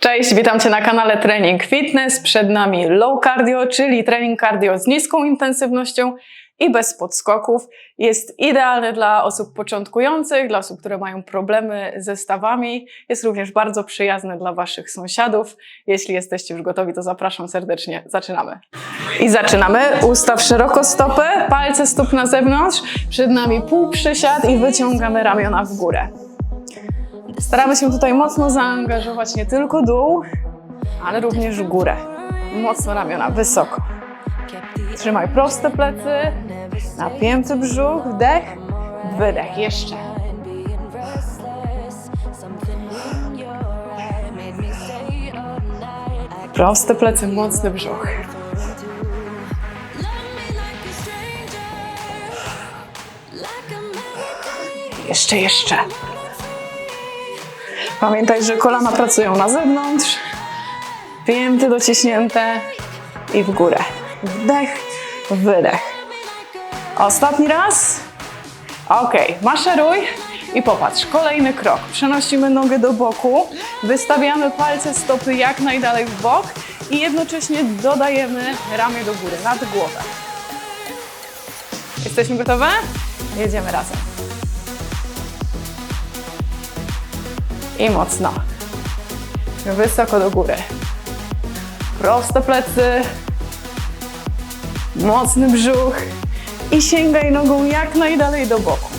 Cześć, witam Cię na kanale Trening Fitness. Przed nami low cardio, czyli trening cardio z niską intensywnością i bez podskoków. Jest idealny dla osób początkujących, dla osób, które mają problemy ze stawami. Jest również bardzo przyjazny dla Waszych sąsiadów. Jeśli jesteście już gotowi, to zapraszam serdecznie. Zaczynamy. I zaczynamy. Ustaw szeroko stopy, palce stóp na zewnątrz. Przed nami pół przysiad i wyciągamy ramiona w górę. Staramy się tutaj mocno zaangażować nie tylko dół, ale również górę. Mocno ramiona, wysoko. Trzymaj proste plecy, napięty brzuch, wdech, wydech. Jeszcze. Proste plecy, mocny brzuch. Jeszcze, jeszcze. Pamiętaj, że kolana pracują na zewnątrz, pięty dociśnięte i w górę. Wdech, wydech. Ostatni raz. Ok, maszeruj i popatrz. Kolejny krok. Przenosimy nogę do boku, wystawiamy palce stopy jak najdalej w bok i jednocześnie dodajemy ramię do góry, nad głowę. Jesteśmy gotowe? Jedziemy razem. I mocno. Wysoko do góry. Proste plecy. Mocny brzuch. I sięgaj nogą jak najdalej do boku.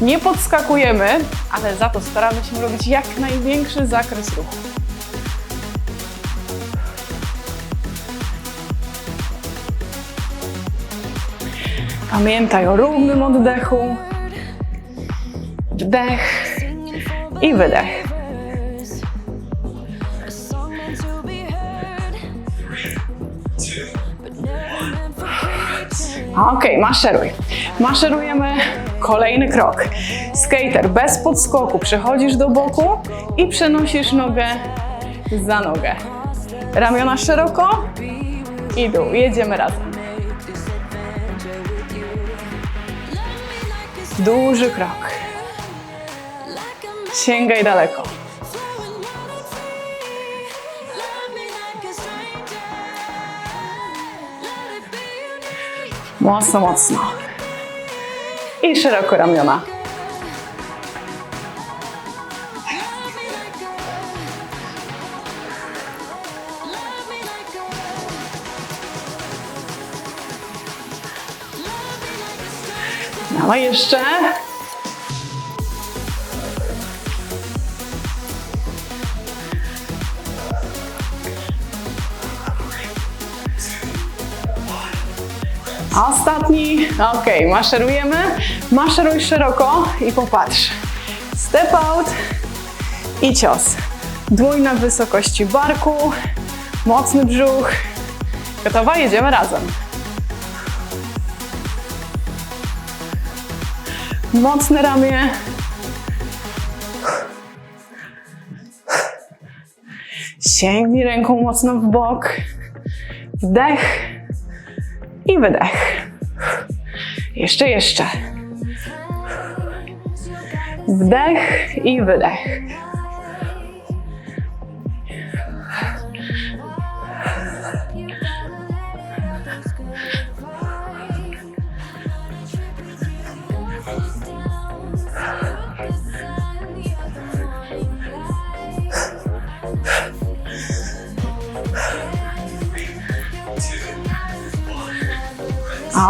Nie podskakujemy, ale za to staramy się robić jak największy zakres ruchu. Pamiętaj o równym oddechu. Wdech i wydech. Ok, maszeruj. Maszerujemy kolejny krok. Skater bez podskoku. Przechodzisz do boku i przenosisz nogę za nogę. Ramiona szeroko i dół. Jedziemy razem. Duży krok. Sięgaj daleko. Mocno, mocno. I szeroko ramiona. Dawaj jeszcze. Ostatni. Ok, maszerujemy. Maszeruj szeroko i popatrz. Step out i cios. Dłoń na wysokości barku. Mocny brzuch. Gotowa? Jedziemy razem. Mocne ramię. Sięgnij ręką mocno w bok. Wdech i wydech. Jeszcze, jeszcze. Wdech i wydech.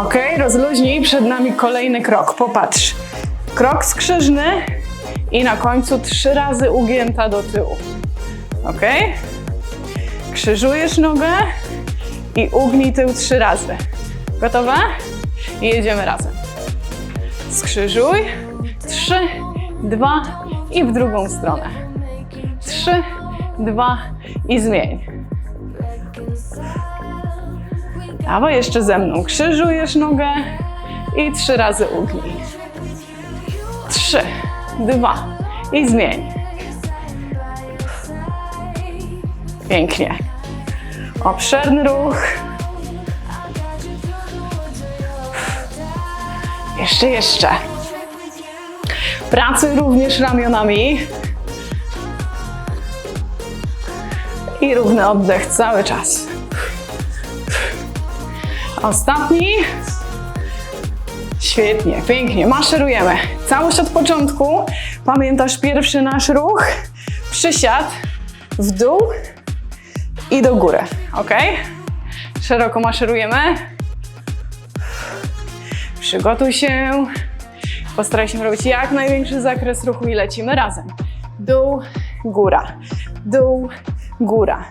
Ok, rozluźnij. Przed nami kolejny krok. Popatrz. Krok skrzyżny i na końcu trzy razy ugięta do tyłu. Ok? Krzyżujesz nogę i ugnij tył trzy razy. Gotowa? I jedziemy razem. Skrzyżuj. Trzy, dwa i w drugą stronę. Trzy, dwa i zmień. Dawaj jeszcze ze mną. Krzyżujesz nogę i trzy razy ugnij. Trzy, dwa i zmień. Pięknie. Obszerny ruch. Jeszcze, jeszcze. Pracuj również ramionami. I równy oddech cały czas. Ostatni. Świetnie, pięknie. Maszerujemy. Całość od początku. Pamiętasz pierwszy nasz ruch? Przysiad w dół i do góry. Ok? Szeroko maszerujemy. Przygotuj się. Postaraj się robić jak największy zakres ruchu i lecimy razem. Dół, góra. Dół, góra.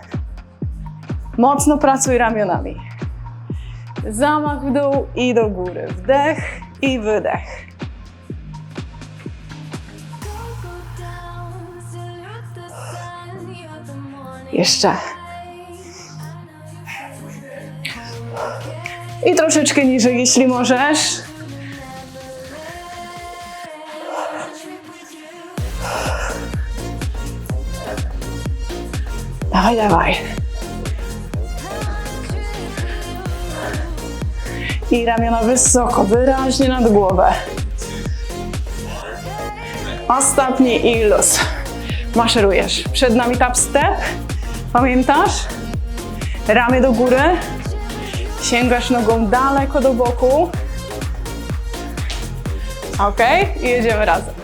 Mocno pracuj ramionami. Zamach w dół i do góry. Wdech i wydech. Jeszcze. I troszeczkę niżej, jeśli możesz. Dawaj, dawaj. I ramiona wysoko, wyraźnie nad głowę. Ostatni i luz. Maszerujesz. Przed nami tap step. Pamiętasz? Ramię do góry. Sięgasz nogą daleko do boku. Ok, i jedziemy razem.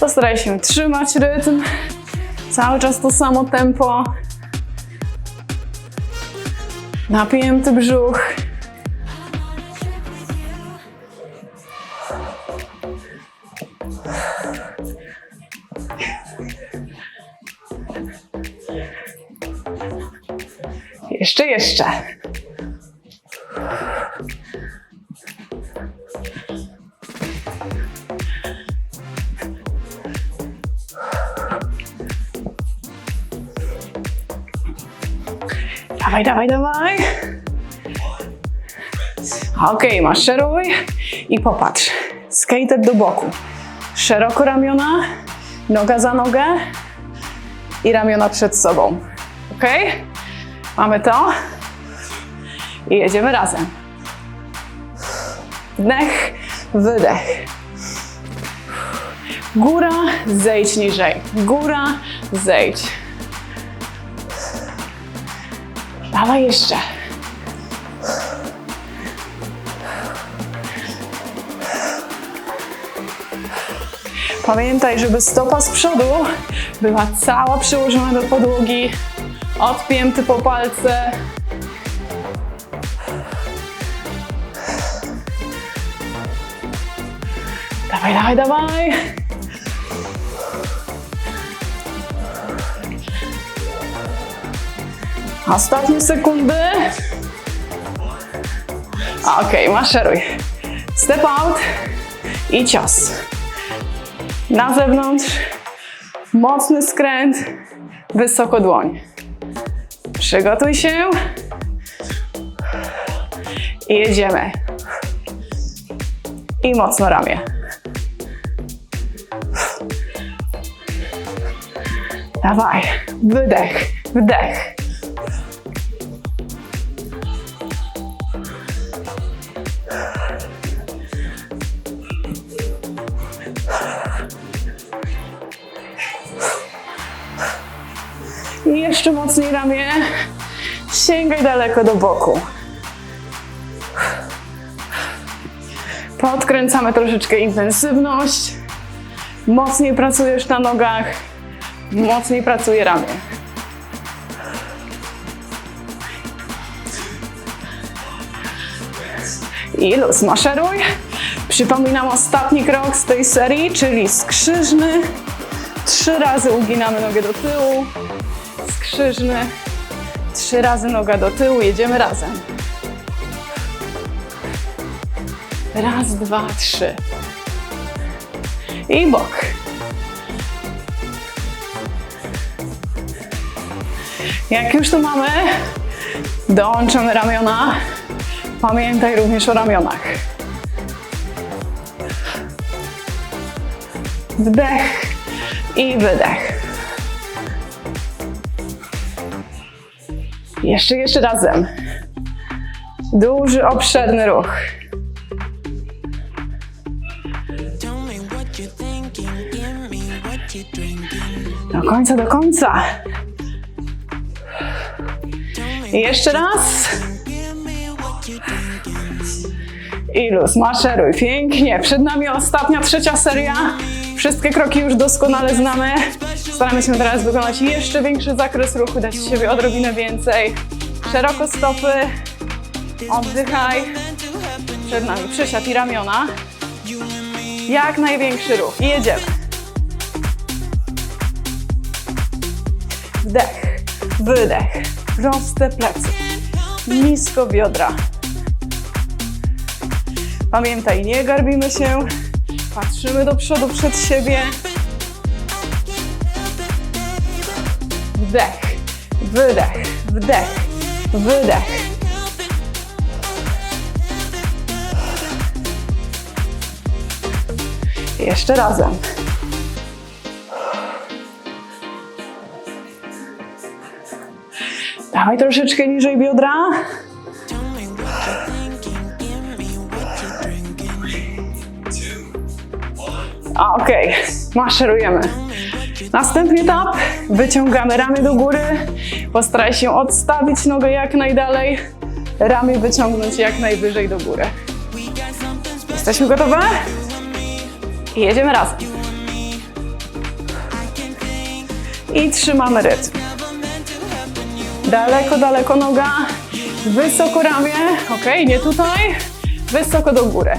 Postaraj się trzymać rytm. Cały czas to samo tempo. Napięty brzuch. Jeszcze, jeszcze. Dawaj, dawaj, dawaj. Ok, maszeruj i popatrz. Skater do boku. Szeroko ramiona, noga za nogę i ramiona przed sobą. Ok? Mamy to. I jedziemy razem. Wdech, wydech. Góra, zejdź niżej. Góra, zejdź. Dawaj jeszcze. Pamiętaj, żeby stopa z przodu była cała przyłożona do podłogi, odpięty po palce. Dawaj, dawaj, dawaj. Ostatnie sekundy. Ok, maszeruj. Step out i cios. Na zewnątrz. Mocny skręt. Wysoko dłoń. Przygotuj się. I jedziemy. I mocno ramię. Dawaj. Wydech, wdech. I jeszcze mocniej ramię. Sięgaj daleko do boku. Podkręcamy troszeczkę intensywność. Mocniej pracujesz na nogach. Mocniej pracuje ramię. I luz, maszeruj. Przypominam ostatni krok z tej serii, czyli skrzyżny. Trzy razy uginamy nogę do tyłu. Skrzyżny. Trzy razy noga do tyłu, jedziemy razem. Raz, dwa, trzy. I bok. Jak już to mamy, dołączamy ramiona. Pamiętaj również o ramionach. Wdech i wydech. Jeszcze, jeszcze razem. Duży, obszerny ruch. Do końca, do końca. I jeszcze raz. I luz, maszeruj, pięknie. Przed nami ostatnia, trzecia seria. Wszystkie kroki już doskonale znamy. Staramy się teraz wykonać jeszcze większy zakres ruchu, dać siebie odrobinę więcej. Szeroko stopy, oddychaj. Przed nami przysiad i ramiona. Jak największy ruch i jedziemy. Wdech, wydech, proste plecy, nisko biodra. Pamiętaj, nie garbimy się, patrzymy do przodu przed siebie. Wdech, wydech, wdech, wydech. Jeszcze razem. Dawaj troszeczkę niżej biodra. A, Okej, maszerujemy. Następny etap, wyciągamy ramię do góry. Postaraj się odstawić nogę jak najdalej, ramię wyciągnąć jak najwyżej do góry. Jesteśmy gotowe? I jedziemy razem. I trzymamy rytm. Daleko, daleko noga, wysoko ramię, ok, nie tutaj, wysoko do góry.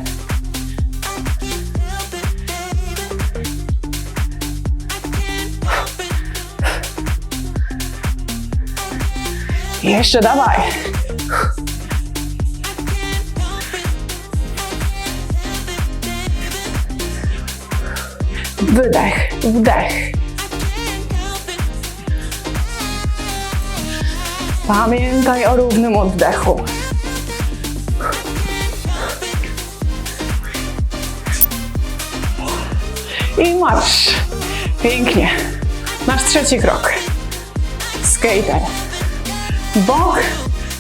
Jeszcze dawaj. Wydech, wdech. Pamiętaj o równym oddechu. I marsz. Pięknie. Nasz trzeci krok. Skater. Bok,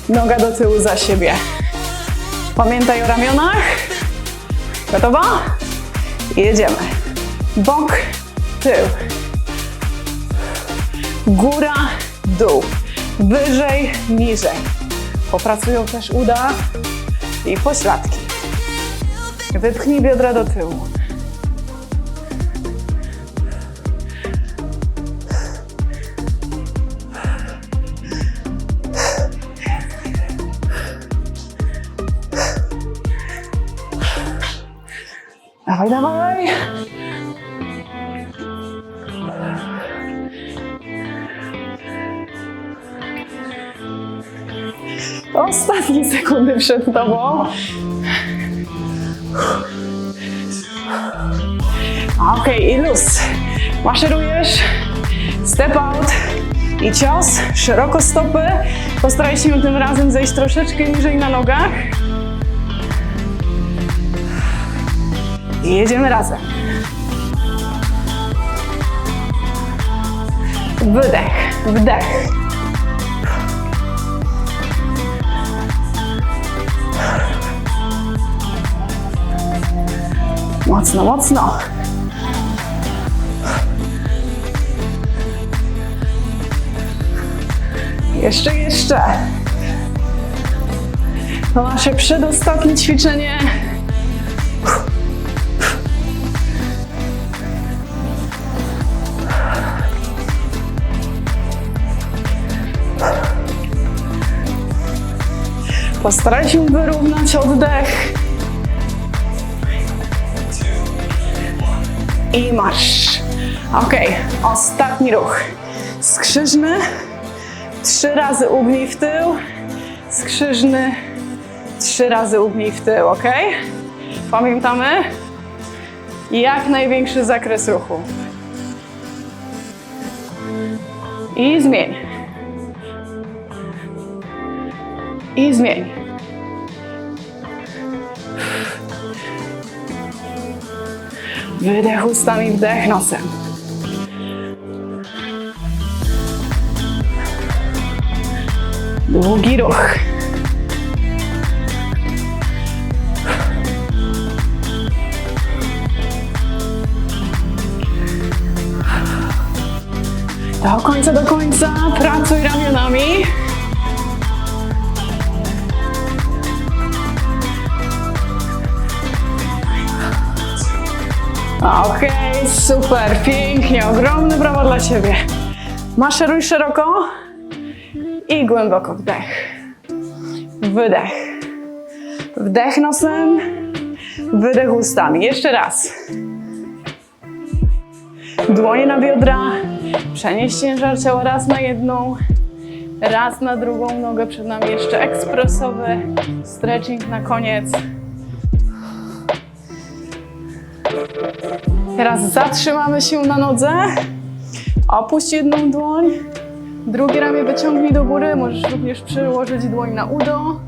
noga do tyłu za siebie. Pamiętaj o ramionach. Gotowa? Jedziemy. Bok, tył. Góra, dół. Wyżej, niżej. Popracują też uda i pośladki. Wypchnij biodra do tyłu. Przed tobą. Okej, i luz. Maszerujesz. Step out i cios. Szeroko stopy. Postaraj się tym razem zejść troszeczkę niżej na nogach. I jedziemy razem. Wydech, wdech. Mocno, mocno. Jeszcze, jeszcze. To nasze przedostatnie ćwiczenie. Postaraj się wyrównać oddech. I marsz. Ok, ostatni ruch. Skrzyżny. Trzy razy ugnij w tył. Skrzyżny. Trzy razy ugnij w tył, ok? Pamiętamy? Jak największy zakres ruchu. I zmień. I zmień. Wydech ustami, wdech nosem. Długi ruch. Do końca, do końca. Pracuj ramionami. Okej, super, pięknie, ogromne brawa dla Ciebie. Maszeruj szeroko i głęboko wdech. Wydech. Wdech nosem, wydech ustami. Jeszcze raz. Dłonie na biodra, przenieść ciężar ciała raz na jedną, raz na drugą nogę. Przed nami jeszcze ekspresowy stretching na koniec. Teraz zatrzymamy się na nodze. Opuść jedną dłoń. Drugie ramię wyciągnij do góry. Możesz również przyłożyć dłoń na udo.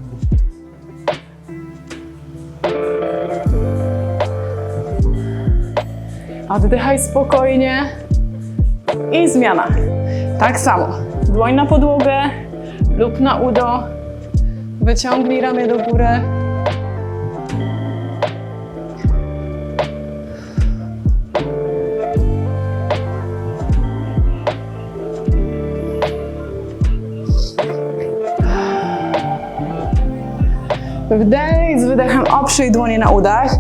Oddychaj spokojnie. I zmiana. Tak samo. Dłoń na podłogę lub na udo. Wyciągnij ramię do góry. Wdech, z wydechem oprzyj dłonie na udach,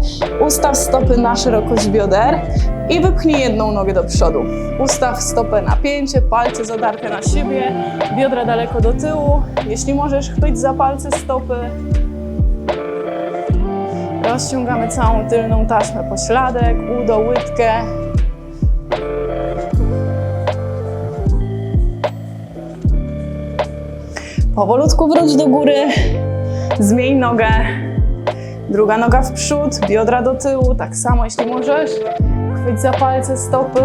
ustaw stopy na szerokość bioder i wypchnij jedną nogę do przodu. Ustaw stopę na pięcie, palce zadarte na siebie, biodra daleko do tyłu. Jeśli możesz, chwyć za palce stopy. Rozciągamy całą tylną taśmę pośladek, udo, łydkę. Powolutku wróć do góry, Zmień nogę. Druga noga w przód, biodra do tyłu. Tak samo, jeśli możesz. Chwyć za palce stopy.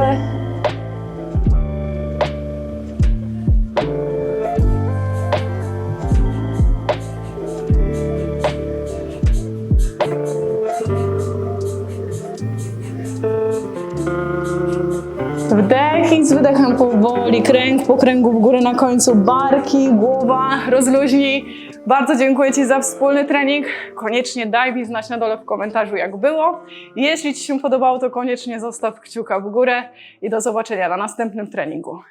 Wdech i z wydechem powoli, kręg po kręgu w górę na końcu, barki, głowa, rozluźnij. Bardzo dziękuję Ci za wspólny trening. Koniecznie daj mi znać na dole w komentarzu, jak było. Jeśli Ci się podobało, to koniecznie zostaw kciuka w górę i do zobaczenia na następnym treningu.